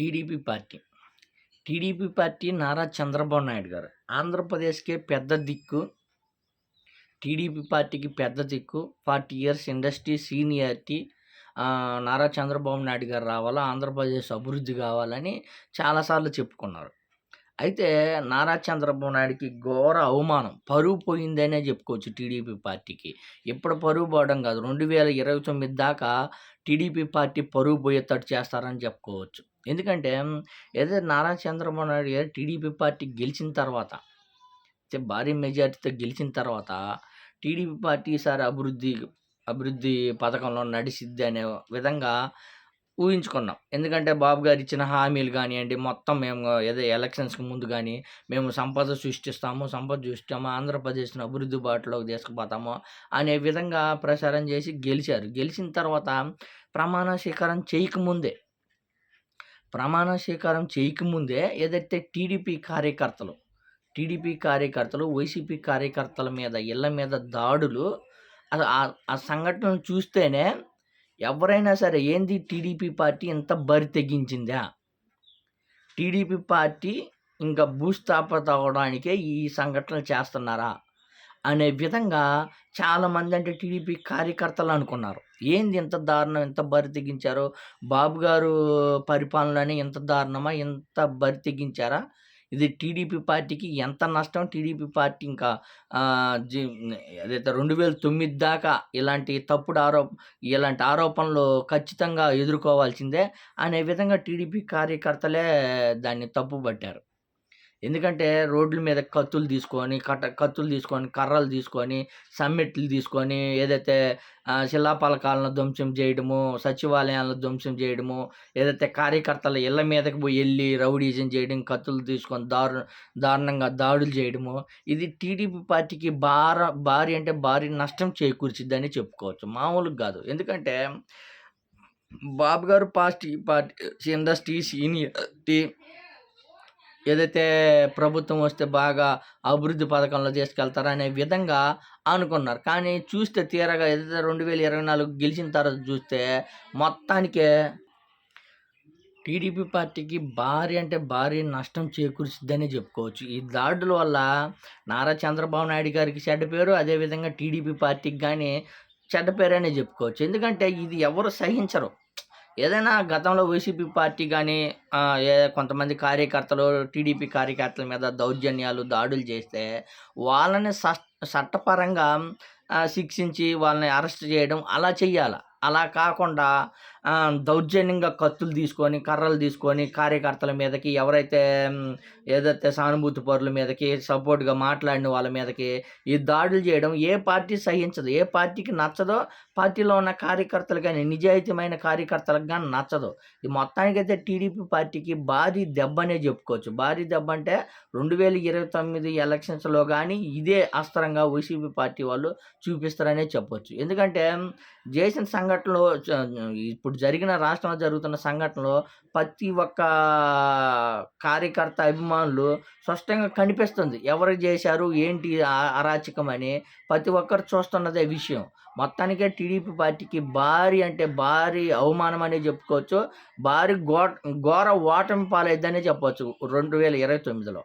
TDP party. TDP party Nara Chandrababu Naidu garu. ఆంధ్రప్రదేశ్కే పెద్ద దిక్కు. TDP పార్టీకి పెద్ద దిక్కు. Forty years industry seniority. Nara Chandrababu Naidu garu రావాలా ఆంధ్రప్రదేశ్ అభివృద్ధి కావాలని చాలాసార్లు చెప్పుకున్నారు. అయితే నారా చంద్రబాబు నాయుడికి ఘోర అవమానం. పరువు పోయిందనే చెప్పుకోవచ్చు టీడీపీ పార్టీకి. ఇప్పుడు పరువు పోవడం కాదు. రెండు వేల ఇరవై తొమ్మిది దాకా టీడీపీ పార్టీ పరువు పోయేటట్టు చేస్తారని చెప్పుకోవచ్చు. ఎందుకంటే ఏదైతే నారా చంద్రబాబు నాయుడు గారు టీడీపీ పార్టీ గెలిచిన తర్వాత అయితే భారీ మెజార్టీతో గెలిచిన తర్వాత టీడీపీ పార్టీ ఈసారి అభివృద్ధి అభివృద్ధి పథకంలో నడిచిద్ది అనే విధంగా ఊహించుకున్నాం. ఎందుకంటే బాబు గారు ఇచ్చిన హామీలు కానివ్వండి మొత్తం మేము ఏదో ఎలక్షన్స్కి ముందు కానీ మేము సంపద సృష్టిస్తాము సంపద సృష్టిస్తాము ఆంధ్రప్రదేశ్ను అభివృద్ధి బాటలోకి తీసుకుపోతాము అనే విధంగా ప్రచారం చేసి గెలిచారు. గెలిచిన తర్వాత ప్రమాణ స్వీకారం చేయకముందే ప్రమాణ స్వీకారం చేయకముందే ఏదైతే టీడీపీ కార్యకర్తలు టీడీపీ కార్యకర్తలు వైసీపీ కార్యకర్తల మీద ఇళ్ళ మీద దాడులు ఆ- ఆ సంఘటనను చూస్తేనే ఎవరైనా సరే ఏంది టీడీపీ పార్టీ ఇంత బరి తెగించిందా? టీడీపీ పార్టీ ఇంకా భూస్థాపత అవడానికే ఈ సంఘటనలు చేస్తున్నారా? అనే విధంగా చాలామంది అంటే టీడీపీ కార్యకర్తలు అనుకున్నారు. ఏంది ఇంత దారుణం ఇంత బరి తెగించారో? బాబు గారు పరిపాలనని ఇంత దారుణమా? ఇంత బరి తెగించారా? ఇది టీడీపీ పార్టీకి ఎంత నష్టం? టీడీపీ పార్టీ ఇంకా అదైతే రెండు వేల తొమ్మిది దాకా ఇలాంటి తప్పుడు ఆరోప ఇలాంటి ఆరోపణలు ఖచ్చితంగా ఎదుర్కోవాల్సిందే. అనే విధంగా టీడీపీ కార్యకర్తలే దాన్ని తప్పుబట్టారు. ఎందుకంటే రోడ్ల మీద కత్తులు తీసుకొని కట్ట కత్తులు తీసుకొని కర్రలు తీసుకొని సమ్మెట్లు తీసుకొని ఏదైతే శిలాపలకాలను ధ్వంసం చేయడము సచివాలయాలను ధ్వంసం చేయడము ఏదైతే కార్యకర్తల ఇళ్ళ మీదకి పోయి వెళ్ళి రౌడీజం చేయడం కత్తులు తీసుకొని దారు దారుణంగా దాడులు చేయడము ఇది టీడీపీ పార్టీకి భార భారీ అంటే భారీ నష్టం చేకూర్చిద్దని చెప్పుకోవచ్చు. మామూలుగా కాదు. ఎందుకంటే బాబు గారు పార్టీ పార్టీ ఇండస్ట్రీ సీనియర్టీ ఏదైతే ప్రభుత్వం వస్తే బాగా అభివృద్ధి పథకంలో తీసుకెళ్తారా అనే విధంగా అనుకున్నారు. కానీ చూస్తే తీరగా ఏదైతే రెండు వేల ఇరవై నాలుగు గెలిచిన తర్వాత చూస్తే మొత్తానికే టీడీపీ పార్టీకి భారీ అంటే భారీ నష్టం చేకూర్చిద్దని చెప్పుకోవచ్చు. ఈ దాడుల వల్ల నారా చంద్రబాబు నాయుడు గారికి చెడ్డ పేరు అదేవిధంగా టీడీపీ పార్టీకి కానీ చెడ్డ పేరు అనే చెప్పుకోవచ్చు. ఎందుకంటే ఇది ఎవరు సహించరు. ఏదైనా గతంలో వైసీపీ పార్టీ కానీ కొంతమంది కార్యకర్తలు టీడీపీ కార్యకర్తల మీద దౌర్జన్యాలు దాడులు చేస్తే వాళ్ళని స- చట్టపరంగా శిక్షించి వాళ్ళని అరెస్ట్ చేయడం అలా చెయ్యాలి? అలా కాకుండా దౌర్జన్యంగా కత్తులు తీసుకొని కర్రలు తీసుకొని కార్యకర్తల మీదకి ఎవరైతే ఏదైతే సానుభూతి పరుల మీదకి సపోర్ట్గా మాట్లాడిన వాళ్ళ మీదకి ఈ దాడులు చేయడం ఏ పార్టీ సహించదు. ఏ పార్టీకి నచ్చదో పార్టీలో ఉన్న కార్యకర్తలు కానీ నిజాయితీమైన కార్యకర్తలకు కానీ నచ్చదు. ఈ మొత్తానికైతే టీడీపీ పార్టీకి భారీ దెబ్బనే చెప్పుకోవచ్చు. భారీ దెబ్బ అంటే రెండు వేల ఇరవై తొమ్మిది ఎలక్షన్స్లో కానీ ఇదే అస్త్రంగా వైసీపీ పార్టీ వాళ్ళు చూపిస్తారనే చెప్పొచ్చు. ఎందుకంటే చేసిన సంఘటనలో ఇప్పుడు ఇప్పుడు జరిగిన రాష్ట్రంలో జరుగుతున్న సంఘటనలో ప్రతి ఒక్క కార్యకర్త అభిమానులు స్పష్టంగా కనిపిస్తుంది. ఎవరు చేశారు? ఏంటి అరాచకం అని ప్రతి ఒక్కరు చూస్తున్నదే విషయం. మొత్తానికే టీడీపీ పార్టీకి భారీ అంటే భారీ అవమానం అనే చెప్పుకోవచ్చు. భారీ గో ఘోర ఓటమి పాలైద్దనే చెప్పవచ్చు రెండు వేల ఇరవై తొమ్మిదిలో.